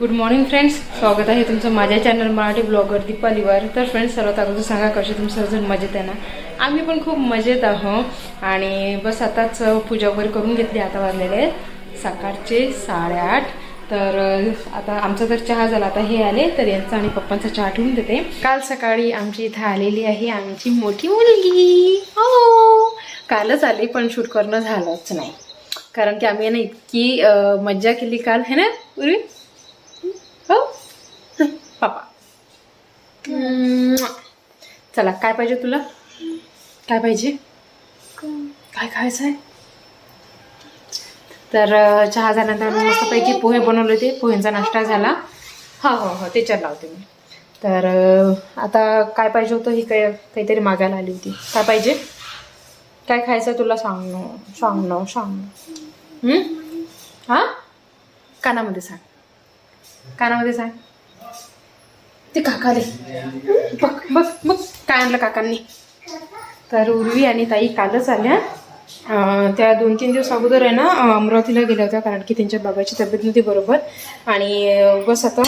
Good morning friends स्वागत आहे तुमचं माझ्या चॅनल मराठी ब्लॉगर दीपालीवर. तर फ्रेंड्स सर्वात अगोदर सांगा कसे तुम्ही सर्वजण मजेत आहे ना? आम्ही पण खूप मजेत आहोत. आणि बस आताच पूजा वगैरे करून घेतली आता वाजलेले आहेत सकाळचे साडेआठ. तर आता आमचा तर चहा झाला आता हे आले तर यांचा आणि पप्पांचा चहा ठेवून देते. काल सकाळी आमची इथं आलेली आहे आमची मोठी मुलगी. हो कालच आली पण शूट करणं झालंच नाही. कारण की आम्ही आहे ना इतकी मज्जा केली काल है ना पूर्वी हो पापा चला काय पाहिजे तुला? काय पाहिजे? काय खायचं आहे तर चहा झाल्यानंतर मी मस्तपैकी पोहे बनवले होते. पोह्यांचा नाश्ता झाला. हो हो हो चल लावते मी. तर आता काय पाहिजे होतं ही काय काहीतरी मागायला आली होती. काय पाहिजे? काय खायचं तुला सांग? ना सांग ना सांग. हा? कानामध्ये सांग. कानामध्ये आहे ते काकाले. बघ बघ बघ काय आणलं काकांनी. तर उर्वी आणि ताई कालच आल्या. त्या दोन तीन दिवस अगोदर आहे ना अमरावतीला गेल्या होत्या कारण की त्यांच्या बाबाची तब्येत नव्हती बरोबर. आणि बस आता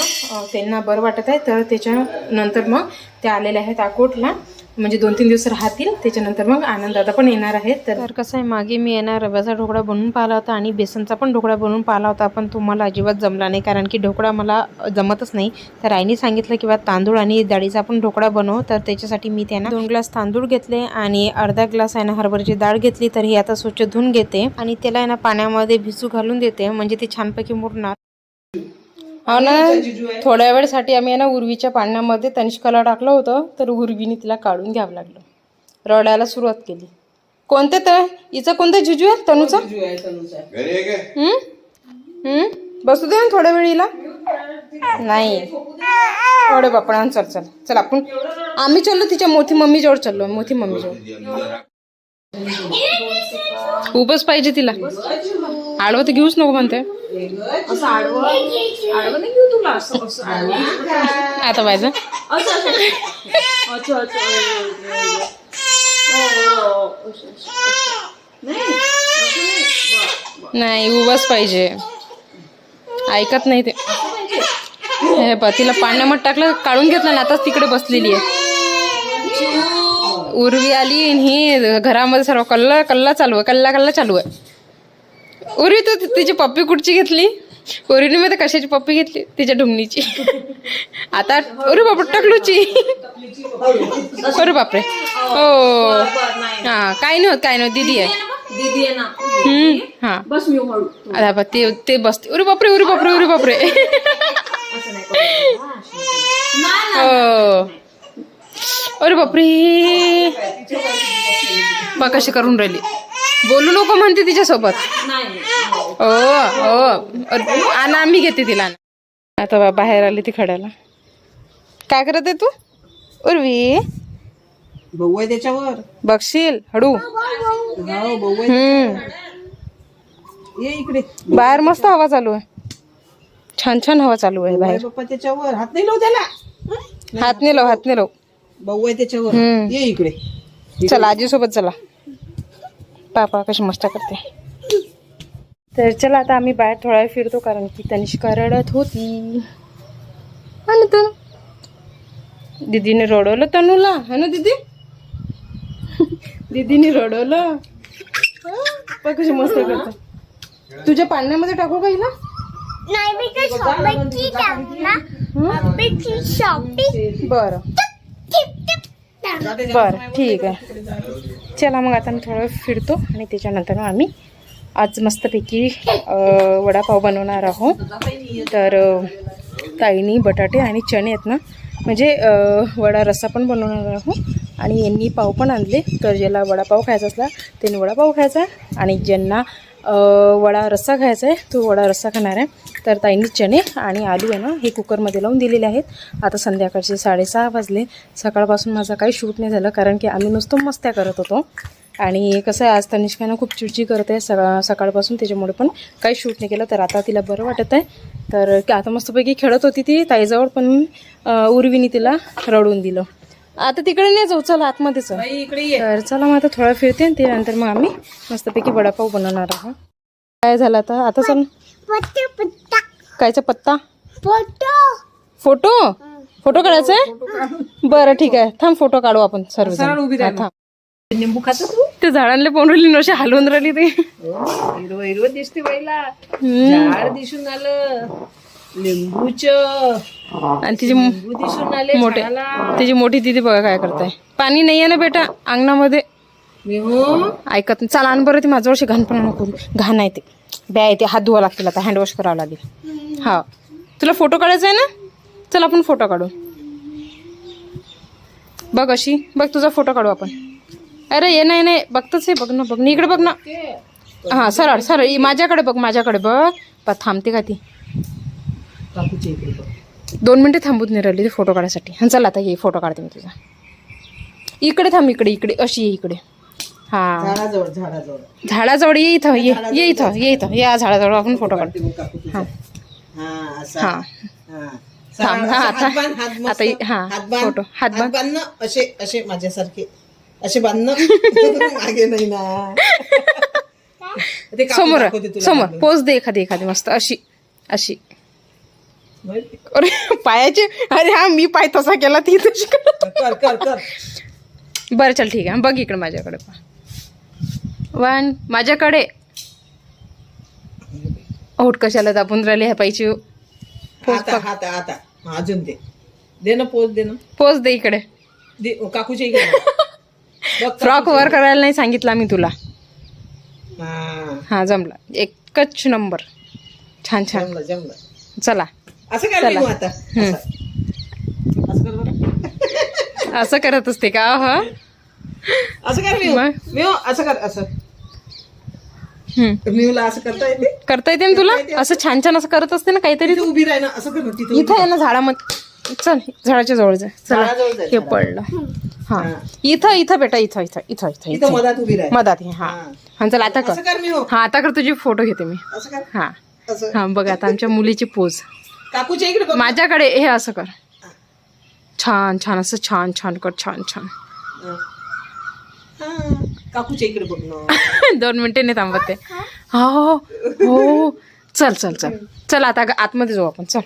त्यांना बरं वाटत आहे तर त्याच्यानंतर मग त्या आलेल्या आहेत अकोटला. म्हणजे दोन तीन दिवस राहतील त्याच्यानंतर मग आनंद पण येणार आहेत. तर कसं आहे मागे मी येणार रव्याचा ढोकळा बनवून पाहिला होता आणि बेसनचा पण ढोकळा बनवून पाहिला होता पण तुम्हाला अजिबात जमला नाही कारण की ढोकळा मला जमतच नाही. तर आईने सांगितलं किंवा तांदूळ आणि डाळीचा पण ढोकळा बनव तर त्याच्यासाठी मी त्यांना दोन ग्लास तांदूळ घेतले आणि अर्धा ग्लास आहे ना हरभऱ्याची डाळ घेतली तर ही आता स्वच्छ धुवून घेते आणि त्याला आहे ना पाण्यामध्ये भिजू घालून देते म्हणजे ते छानपैकी मुरणार. हो ना. थोड्या वेळसाठी आम्ही आहे ना उर्वीच्या पाण्यामध्ये तनिष्काला टाकलं होतं तर उर्वीने तिला काढून घ्यावं लागलं. रडायला सुरुवात केली. कोणते तर हिचं कोणतं झिजू आहे? तनूचा? हम्म? बसू दे ना थोड्या वेळीला नाही. थोडे बापडा चल चल. चल आपण आम्ही चाललो तिच्या मोठी मम्मी जवळ चाललो मोठी मम्मी जवळ. उभंच पाहिजे तिला. आडवं तर घेऊच नको म्हणते. आता पाहिजे नाही उभंच पाहिजे. ऐकत नाही ते. हे बा तिला पाण्यामध्ये टाकलं काढून घेतलं ना आताच तिकडे बसलेली आहे. उर्वी आली आणि ही घरामध्ये सर्व कल्ला कल्ला चालू आहे कल्ला कल्ला चालू आहे. उर्वी तू तिची पप्पी कुठची घेतली? उर्वीने मध्ये कशाची पप्पी घेतली? तिच्या ढुमणीची आता अरे बापा टकलूची. अरे बापरे. हो. हा काय नाही होत काय नाही होत, दीदी आहे हा. ते ते बसते. अरे बापरे अरे बापरे अरे बापरे. हो अरे बापरे. बा कशी करून राहिली. बोलू नको म्हणते तिच्यासोबत. हो अरे, आणा आम्ही घेते तिला. आता बा बाहेर आली ती खड्याला. काय करत आहे तू? उर्वी. बघू त्याच्यावर. बघशील हो आहे हम्म. ये इकडे. बाहेर मस्त हवा चालू आहे. छान छान हवा चालू आहे बाहेर. त्याच्यावर. हात नाही लावू त्याला. हात नाही लाव हात नाही लाव. बघू आहे त्याच्यावर. हम्म. ये इकडे. चला आजीसोबत चला. पापा कशी मस्त करते. तर चला आता आम्ही बाहेर थोडा वेळ फिरतो कारण की तनिष्का रडत होती. हा ना तू दीदीने रडवलं तनूला. हा ना दीदी? दीदीने रडवलं. बघ कशी मस्त करते. तुझ्या पाण्यामध्ये टाकू का हिला? नाही मी शॉपिंग बरं. बरं ठीक आहे. चला मग आता मी थोडं फिरतो आणि त्याच्यानंतर मग आम्ही आज मस्तपैकी वडापाव बनवणार आहोत. तर ताईनी बटाटे आणि चणे आहेत ना म्हणजे वडा रस्सा पण बनवणार आहोत. आणि यांनी पाव पण आणले. तर ज्याला वडापाव खायचा असला त्यांनी वडापाव खायचा. आणि ज्यांना वडा रस्सा खायचा आहे तो वडा रस्सा खाणार आहे. तर ताईंनी चणे आणि आलू आहे ना हे कुकरमध्ये लावून दिलेले आहेत. आता संध्याकाळचे साडेसहा वाजले. सकाळपासून माझा काही शूट नाही झालं कारण की आम्ही नुसतं मस्त्या करत होतो. आणि कसं आहे आज तनिष्कानं खूप चिडचिड करत आहे. सकाळ सकाळपासून त्याच्यामुळे पण काही शूट नाही केलं. तर आता तिला बरं वाटत आहे. तर आता मस्तपैकी खेळत होती ती. ताईजवळ पण उर्वीने तिला रडवून दिलं. आता तिकडे नाही जाऊ चला आतमध्ये चल. बाई इकडे ये. तर चला मग आता थोडा फिरते त्यानंतर मग आम्ही मस्तपैकी वडापाव बनवणार आहोत. काय झालं आता? आता चल. कायचा पत्ता? फोटो. फोटो? फोटो काढायचा आहे? बरं ठीक आहे. थांब फोटो काढू आपण सर्व सरळ उभी राहा. थांब. निंबू खातो तू? ते झाडांना पाहून राहिली नशी हलवून राहिली ते. हिरवं हिरवं दिसते बाईला. झाड दिसून आलं. लिंबूच. आणि तिची दिसून आले मोठे. तिची मोठी दिदी बघा काय करताय. पाणी नाही आहे ना बेटा अंगणामध्ये. मी हो. ऐकत नाही. चला आण बरं ती माझ्यावरशी घाणपणा नको करू. घाण आहे ते. ब्या येते ते हात धुवा लागतील आता हँडवॉश करावं लागेल. हा. तुला फोटो काढायचा आहे ना? चल आपण फोटो काढू. बघ अशी. बघ तुझा फोटो काढू आपण. अरे ये नाही नाही. बघतच आहे. बघ ना बघ ना. इकडे बघ ना. हा सरळ सरळ. माझ्याकडे बघ माझ्याकडे बघ. पा थांबते का ती? दोन मिनटे थांबूत नाही राहिली ते फोटो काढायसाठी. हा चल आता ये फोटो काढते मी तुझा. इकडे थांब इकडे इकडे. अशी ये इकडे. हा. झाडाजवळ झाडाजवळ. झाडाजवळ ये इथं ये ये इथं ये इथं. या झाडाजवळ आपण फोटो. हा. असा. हा. हा. थांब, हा, असा आता- हा, फोटो, हात बांध. बांधणं असे असे माझ्यासारखे. असे बांधणं मागे नाही ना. ते काकू समोर दाखवते तुला समोर. बांधून. पोच दे एखादी एखादी मस्त अशी अशी? अरे पायाची अरे हा मी पाय तसा केला ती तशी. कर कर कर. बरं चल ठीक आहे. बघ इकडे माझ्याकडे वन माझ्याकडे. ओट कशाला दाबून राहिले ह्या पायची आता आता आता. हा, अजून दे. दे ना पोच दे ना. पोच दे इकडे. दे काकूच्या इकडे. फ्रॉक वर करायला नाही सांगितला मी तुला. हा. हा जमला. एकच नंबर. छान छान. जमलं जमलं. चला. असं चला. आता? असं. करत असते का हा? असं कर मी मग? मी असं कर असं. हम्म. मिवला असं करता येते? करता येते ना तुला? असं छान छान असं करत असते ना काहीतरी? उभी राह ना असं कर ना तिथे इथं आहे ना झाडामध्ये. चल झाडाच्या जवळ जा. चला. झाडाजवळ जाय, हे. पडलं. हा. हा. इथं इथं बेटा इथं इथं इथं इथं इथं. इथं मधात उभी राह. मधात हे, हा. हा. हा चल आता असं कर कर मी हो. हा आता कर तुझी फोटो घेते मी. असं कर. हा. असं. हा बघ आता आमच्या मुलीची पोज. काकूच्या इकडे बघ. माझ्याकडे हे असं कर. छान छान असं छान छान कर छान छान. हा. हा. काकूच्या इकडे दोन मिनिटे नाही थांबत ते. हो हो चल चल चल. चल आता आतमध्ये जाऊ आपण. चल.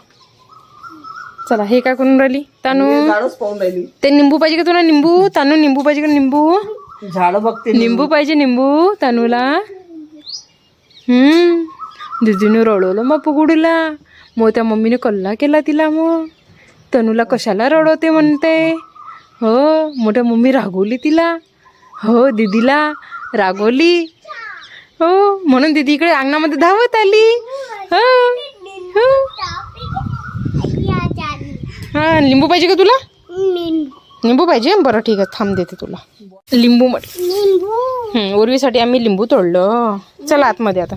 चला हे काय करून राहिली? तानू? पाहून राहिली. ते निंबू पाहिजे का तुला निंबू? तानू निंबू पाहिजे का निंबू? झाड बघते निंबू पाहिजे निंबू तानूला? हम्म. दिदीने रडवलं मग पुगुडीला मग त्या मम्मीने कल्ला केला तिला मग. तनूला कशाला रडवते म्हणते? हो मोठ्या मम्मी रागवली तिला. हो दिदीला रागवली. हो म्हणून दिदी इकडे अंगणामध्ये धावत आली. हो, हो हा. लिंबू पाहिजे का तुला? लिंबू पाहिजे? बरं ठीक आहे. थांब देते तुला. लिंबू म्हट उर्वीसाठी आम्ही लिंबू तोडलं. चला आतमध्ये आता.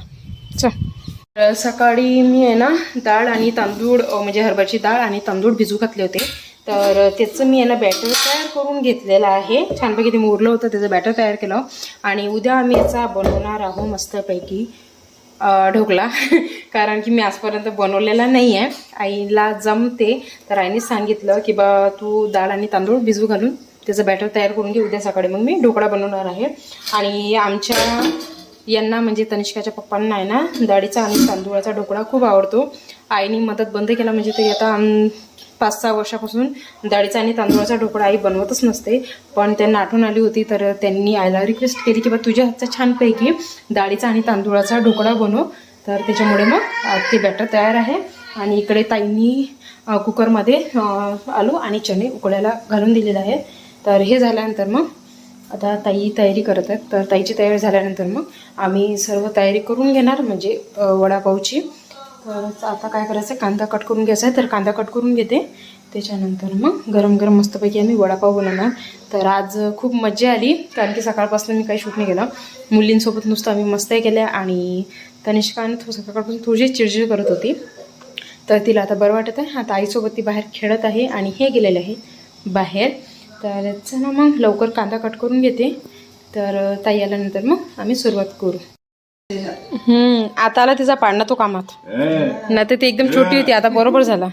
चल. सकाळी मी आहे ना डाळ आणि तांदूळ म्हणजे हरभऱ्याची डाळ आणि तांदूळ भिजू घातले होते. तर त्याचं मी आहे ना बॅटर तयार करून घेतलेलं आहे. छानपैकी ते मुरलं होतं त्याचं बॅटर तयार केलं. आणि उद्या आम्ही याचा बनवणार आहोत मस्तपैकी ढोकला. ढोकळा कारण की मी आजपर्यंत बनवलेला नाही आहे आईला जमते. तर आईने सांगितलं की बा तू डाळ आणि तांदूळ भिजू घालून त्याचं बॅटर तयार करून घे. उद्या सकाळी मग मी ढोकळा बनवणार आहे. आणि आमच्या यांना म्हणजे तनिष्काच्या पप्पांना आहे ना डाळीचा आणि तांदूळाचा ढोकळा खूप आवडतो. आईने मदत बंद केला म्हणजे तरी आता पाच सहा वर्षापासून डाळीचा आणि तांदूळाचा ढोकळा आई बनवतच नसते. पण त्यांना आठवण आली होती तर त्यांनी आईला रिक्वेस्ट केली की बा तुझ्या हातचा छानपैकी डाळीचा आणि तांदूळाचा ढोकळा बनव. तर त्याच्यामुळे मग ते बॅटर तयार आहे. आणि इकडे ताईंनी कुकरमध्ये आलू आणि चणे उकळायला घालून दिलेलं आहे. तर हे झाल्यानंतर मग आता ताई तयारी करत आहेत. तर ताईची तयारी झाल्यानंतर मग आम्ही सर्व तयारी करून घेणार. म्हणजे वडापावची. आता काय करायचं? कांदा कट करून घ्यायचा आहे. तर कांदा कट करून घेते. त्याच्यानंतर मग गरम गरम मस्तपैकी आम्ही वडापाव बनवणार. तर आज खूप मजा आली कारण की सकाळपासून मी काही शूट नाही केलं. मुलींसोबत नुसतं आम्ही मस्त्या केल्या आणि तनिष्काने थो सकाळपासून थोडीशी चिडचिड करत होती. तर तिला आता बरं वाटत आहे. आता आईसोबत ती बाहेर खेळत आहे आणि हे गेलेलं आहे बाहेर. तर चला मग लवकर कांदा कट करून घेते. तर ताई आल्यानंतर मग आम्ही सुरुवात करू. हम्म, आता आला तिचा पाडणा तो कामात. नाही तर ती एकदम छोटी होती आता बरोबर झाला?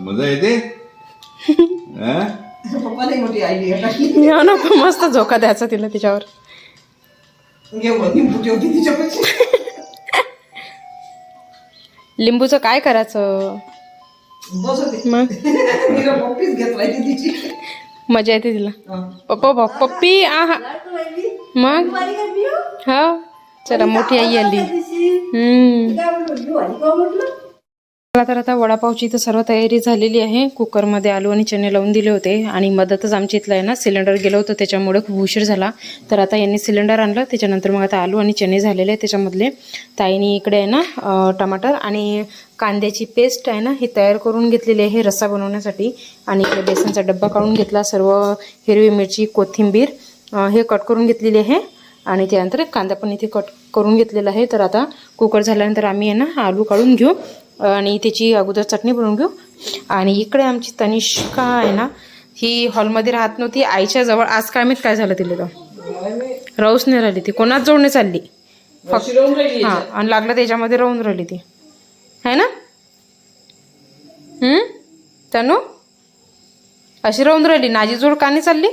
मजा येते? हो ना मस्त झोका द्यायचा तिला तिच्यावर. लिंबूचं काय करायचं? मग? मजा येते तिला. हा. पप्पा बाप पप्पी आहा. मग? हा. चला मोठी आई आली. मला तर आता वडापावची तर सर्व तयारी झालेली आहे. कुकरमध्ये आलू आणि चणे लावून दिले होते आणि मदतच आमच्या इथलं आहे ना सिलेंडर गेलं होतं त्याच्यामुळे खूप उशीर झाला. तर आता यांनी सिलेंडर आणलं त्याच्यानंतर मग आता आलू आणि चणे झालेले आहे त्याच्यामधले. ताईनी इकडे आहे ना टमाटर आणि कांद्याची पेस्ट आहे ना ही तयार करून घेतलेली आहे रस्सा बनवण्यासाठी. आणि इकडे बेसनचा डब्बा काढून घेतला सर्व हिरवी मिरची कोथिंबीर हे कट करून घेतलेली आहे. आणि त्यानंतर कांदा पण इथे कट करून घेतलेला आहे. तर आता कुकर झाल्यानंतर आम्ही आहे ना आलू काढून घेऊ. आणि त्याची अगोदर चटणी बनवून घेऊ. आणि इकडे आमची तनिष्का आहे ना ही हॉलमध्ये राहत नव्हती. आईच्या जवळ आज काय माहीत काय झालं तिला तर. राहूच नाही राहिली ती. कोणाच जोडणे चालली. फक्त हा आणि लागलं त्याच्यामध्ये राहून राहिली ती. है ना? हम्म? तनू? अशी राहून राहिली. नाजी जोड का नाही चालली?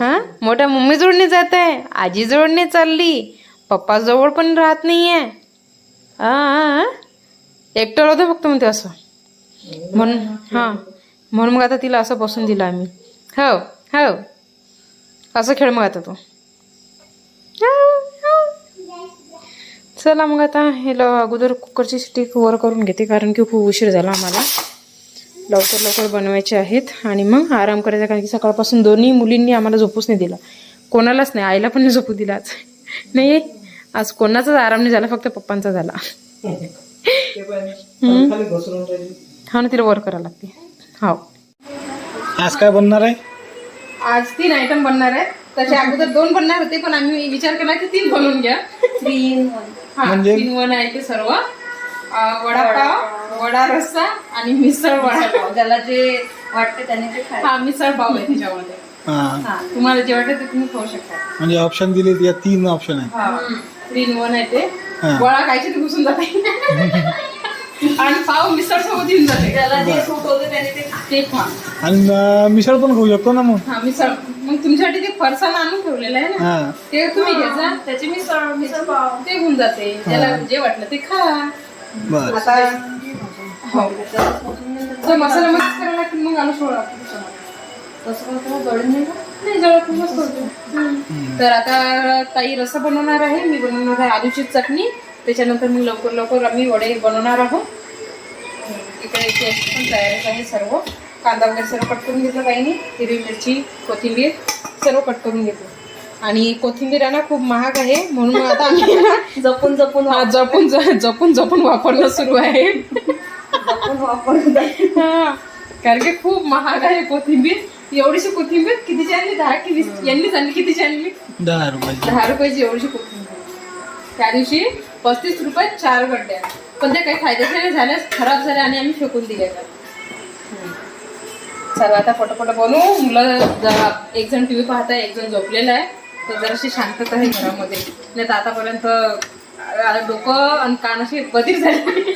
हा? मोठ्या मम्मी जोडणी जात. आहे आजी जोडणी चालली. पप्पा जवळ पण राहत नाही आहे हा एकटं होतं फक्त म्हणते असं. म्हणून हा. म्हणून मग आता तिला असं बसून दिलं आम्ही. हो हो. असं खेळ मग आता तो. चला मग आता हे ल- अगोदर कुकरची शिट्टी वर करून घेते कारण की खूप उशीर झाला आम्हाला. लवकर लवकर बनवायचे आहेत. आणि मग आराम करायचा कारण की सकाळपासून दोन्ही मुलींनी आम्हाला झोपूच नाही दिला. कोणालाच नाही आईला पण नाही झोपू दिला आज नाही आज कोणाचाच आराम नाही झाला फक्त पप्पांचा झाला. हा ना तिला वर करावं लागते. हो. आज काय बनणार आहे? आज तीन आयटम बनणार आहेत त्याच्या अगोदर दोन बनणार होते पण आम्ही विचार केला की तीन बनवून घ्या. तीन हा तीन वन आहे ते सर्व. अं, वडापाव वडा रस्सा आणि मिसळ वडा. ज्याला जे वाटते त्याने ते खायचं. हा मिसळ पाव आहे त्याच्यामध्ये. हा. हा. तुम्हाला जे वाटतं ते तुम्ही खाऊ शकता. म्हणजे ऑप्शन दिले या तीन ऑप्शन आहेत. हा इन वन आहे ते. हा. वडा खायचे ते घुसून जाते. आणि पाव मिसळ सोबत येऊन जाते. ज्याला जे सूट होते त्याने ते ते खा. आणि अं, मिसळ पण खाऊ शकतो ना मग? हा मिसळ. मग तुमच्यासाठी ते फरसाण आणून ठेवलेलं आहे ना? हा. ते तुम्ही घ्यायचा त्याची मिसळ मिसळ पाव ते होऊन जाते. ज्याला जे वाटलं ते खा. बर. आता हो. जो मसाला मस्त करायला लागतील मग आलू सोडा. कसं कसं गळून नाही का? नाही जरा खूपच करतो तर आता ताई रस्सा बनवणार आहे. मी बनवणार आहे आलूची चटणी. त्याच्यानंतर मी लवकर लवकर आम्ही वडे बनवणार आहोत इकडे पेस्ट पण तयार आहे सर्व. कांदा वगैरे सर्व कट करून घेतलं ताईने हिरवी मिरची कोथिंबीर सर्व कट करून घेतलं. आणि कोथिंबीर ना खूप महाग आहे म्हणून आता आम्ही ना जपून जपून हा, जपून ज- जपून जपून वापरणं सुरू आहे. जपून वापरून हा कारण की खूप महाग आहे कोथिंबीर. एवढीशी कोथिंबीर कितीची आणली? दहा की वीस यांनीच आणली कितीची आणली? दहा रुपयाची. दहा रुपयाची एवढीशी कोथिंबीर. त्या दिवशी पस्तीस रुपयात चार गड्ड्या पण त्या काही फायद्याच्या नाही झाल्या खराब झाल्या आणि आम्ही फेकून दिल्या त्या हम्म. चला आता पटपट बनवू. मुलं जरा एक जण टीव्ही पाहत आहे एक जण झोपलेला आहे. तर जराशी शांतता आहे घरामध्ये. नाही तर आतापर्यंत डोकं आणि कान असे बधीर झाले.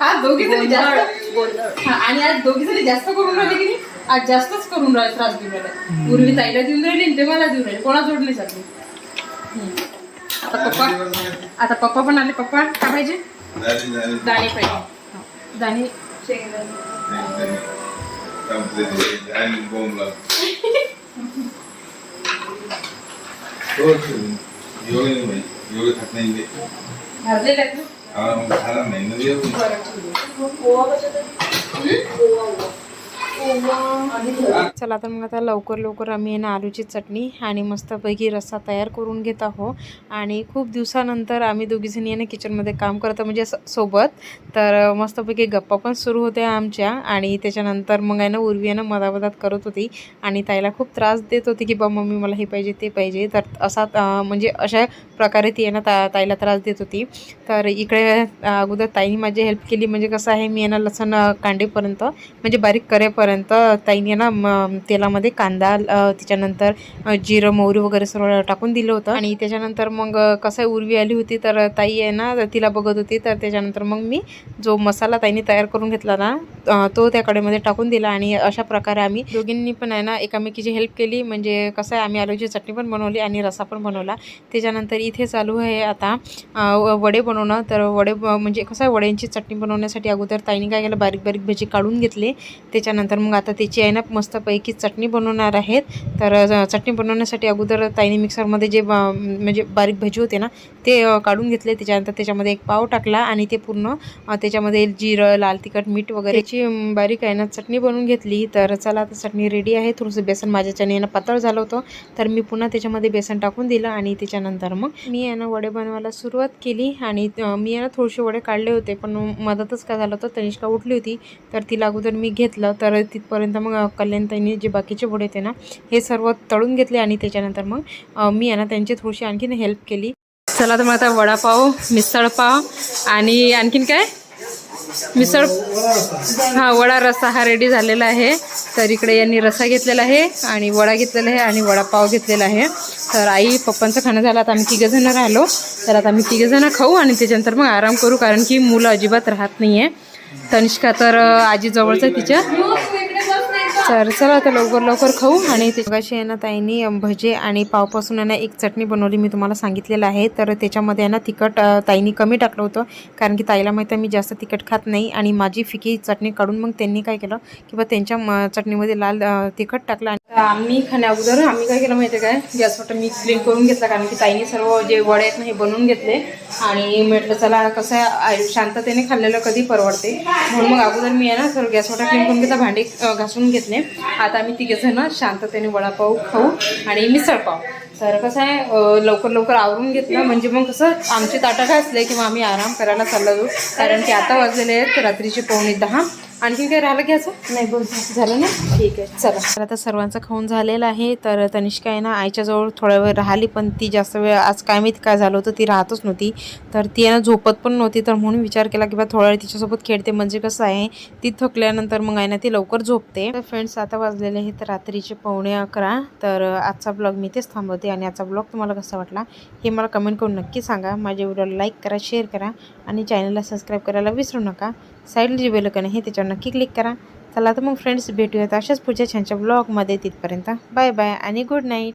आज दोघी जणी जास्त हा, आणि आज दोघी जणी जास्त करून राहिले की नाही? आज जास्तच करून राहिले त्रास देऊन राहिले. पूर्वी ताईला देऊन राहिली आणि ते मला देऊन राहिले. कोणा चालली हम्म. आता पप्पा आता पप्पा पण आले. पप्पा काय पाहिजे? झाली झाली दाणे पाहिजे. हा, दाणे. Complete. आणि बोंब लाव. हो, एवढे नाही चला तर मग आता लवकर लवकर आम्ही आहे ना आलूची चटणी आणि मस्तपैकी रस्सा तयार करून घेत आहो आणि खूप दिवसानंतर आम्ही दोघीजणी आहे ना किचनमध्ये काम करतो म्हणजे सोबत. तर मस्तपैकी गप्पा पण सुरू होत्या आमच्या आणि त्याच्यानंतर मग आहे ना उर्वी आहे ना मधामधात करत होती आणि ताईला खूप त्रास देत होती की बा मम्मी मला हे पाहिजे ते पाहिजे. तर असा म्हणजे अशा प्रकारे ती आहे ना ता ताईला त्रास देत होती. तर इकडे अगोदर ताईने माझी हेल्प केली. म्हणजे कसं आहे मी आहे ना लसण कांडेपर्यंत म्हणजे बारीक करेपर्यंत तोपर्यंत ताईने ना म- तेलामध्ये कांदा त्याच्यानंतर जिरं मोहरी वगैरे सर्व टाकून दिलं होतं. आणि त्याच्यानंतर मग कसं आहे उर्वी आली होती तर ताई आहे ना तिला बघत होती. तर त्याच्यानंतर मग मी जो मसाला ताईने तयार करून घेतला ना तो त्या कडेमध्ये टाकून दिला. आणि अशा प्रकारे आम्ही दोघींनी पण आहे ना एकामेकीची हेल्प केली. म्हणजे कसं आहे आम्ही आलूची चटणी पण बनवली आणि रसा पण बनवला. त्याच्यानंतर इथे चालू आहे आता व- वडे बनवणं. तर वडे ब- म्हणजे कसं आहे वड्यांची चटणी बनवण्यासाठी अगोदर ताईने काय केलं बारीक बारीक भजी काढून घेतले. त्याच्यानंतर तर मग आता त्याची आहे ना मस्तपैकी चटणी बनवणार आहेत. तर चटणी बनवण्यासाठी अगोदर ताईने मिक्सरमध्ये जे म्हणजे बारीक भजी होते ना ते काढून घेतले. त्याच्यानंतर त्याच्यामध्ये एक पाव टाकला आणि ते पूर्ण त्याच्यामध्ये जिरं लाल तिखट मीठ वगैरे याची बारीक आहे ना चटणी बनवून घेतली. तर चला आता चटणी रेडी आहे. थोडंसं बेसन माझ्याच्याने ना पातळ झालं होतं. तर मी पुन्हा त्याच्यामध्ये बेसन टाकून दिलं आणि त्याच्यानंतर मग मी आहे ना वडे बनवायला सुरुवात केली आणि मी आहे ना थोडेसे वडे काढले होते. पण मदतच काय झालं होतं? तनिष्का उठली होती. तर तिला अगोदर मी घेतलं. तर तिथपर्यंत मग अ, कल्याणताईने जे बाकीचे वडे होते ना हे सर्व तळून घेतले आणि त्याच्यानंतर मग मी आहे ना त्यांची थोडीशी आणखीन हेल्प केली. चला तर मग आता वडापाव मिसळपाव आणि आणखीन काय? मिसळ हा वडा रस्सा हा रेडी झालेला आहे. तर इकडे यांनी रस्सा घेतलेला आहे आणि वडा घेतलेला आहे आणि वडापाव घेतलेला आहे. तर आई पप्पांचं खाणं झालं. आता आम्ही तिघंजणं राहिलो. तर आता आम्ही तिघंजणं खाऊ आणि त्याच्यानंतर मग आराम करू कारण की मुलं अजिबात राहत नाही आहे तनिष्का तर आजी जवळच आहे तिच्या. तर चला आता लवकर लवकर खाऊ आणि त्याच्याशी आहे ना ताईंनी भजे आणि पावपासून आहे ना एक चटणी बनवली मी तुम्हाला सांगितलेलं आहे. तर त्याच्यामध्ये आहे ना तिखट ताईनी ताईंनी कमी टाकलं होतं कारण की ताईला माहिती आहे मी जास्त तिखट खात नाही आणि माझी फिकी चटणी काढून मग त्यांनी काय केलं की बा त्यांच्या चटणीमध्ये लाल तिखट टाकलं आणि आम्ही खाण्या अगोदर आम्ही काय केलं माहिती आहे काय? गॅस वाटतं मी क्लीन करून घेतला कारण की ताईने सर्व जे वडे आहेत ना हे बनवून घेतले. आणि म्हटलं चला कसं आहे? शांततेने खाल्लेलं कधी परवडते? म्हणून मग अगोदर मी आहे ना सर्व गॅस वाटा क्लीन करून घेतला भांडे घासून घेतले. आता आम्ही तिघे जण शांततेने वडापाव खाऊ आणि मिसळपाव तर कसं आहे लवकर लवकर आवरून घेतलं. म्हणजे मग कसं आमचे ताटं घासले किंवा आम्ही आराम करायला चाललो कारण की आता वाजलेले आहेत रात्रीचे पावणे दहा. आणखीन काही राहिलं घ्यायचं नाही बोल. झालं ना? ठीक आहे. चला. तर आता सर्वांचं खाऊन झालेलं आहे. तर तनिष्का आहे ना आईच्याजवळ थोड्या वेळ राहिली पण ती जास्त वेळ आज काय माहिती काय झालं होतं ती राहतच नव्हती. तर ती आहे ना झोपत पण नव्हती. तर म्हणून विचार केला की बा थोड्या वेळ तिच्यासोबत खेळते. म्हणजे कसं आहे ती थकल्यानंतर मग आहे ना ती लवकर झोपते. तर फ्रेंड्स आता वाजलेले आहेत रात्रीचे पावणे अकरा. तर आजचा ब्लॉग मी तेच थांबवते आणि आजचा ब्लॉग तुम्हाला कसा वाटला हे मला कमेंट करून नक्की सांगा. माझ्या व्हिडिओला लाईक करा शेअर करा आणि चॅनलला सबस्क्राईब करायला विसरू नका. साईडला जे बेलकन आहे त्याच्यावर नक्की क्लिक करा. चला तर मग फ्रेंड्स भेटूयात अशाच पुढच्या छानच्या ब्लॉगमध्ये तिथपर्यंत बाय बाय आणि गुड नाईट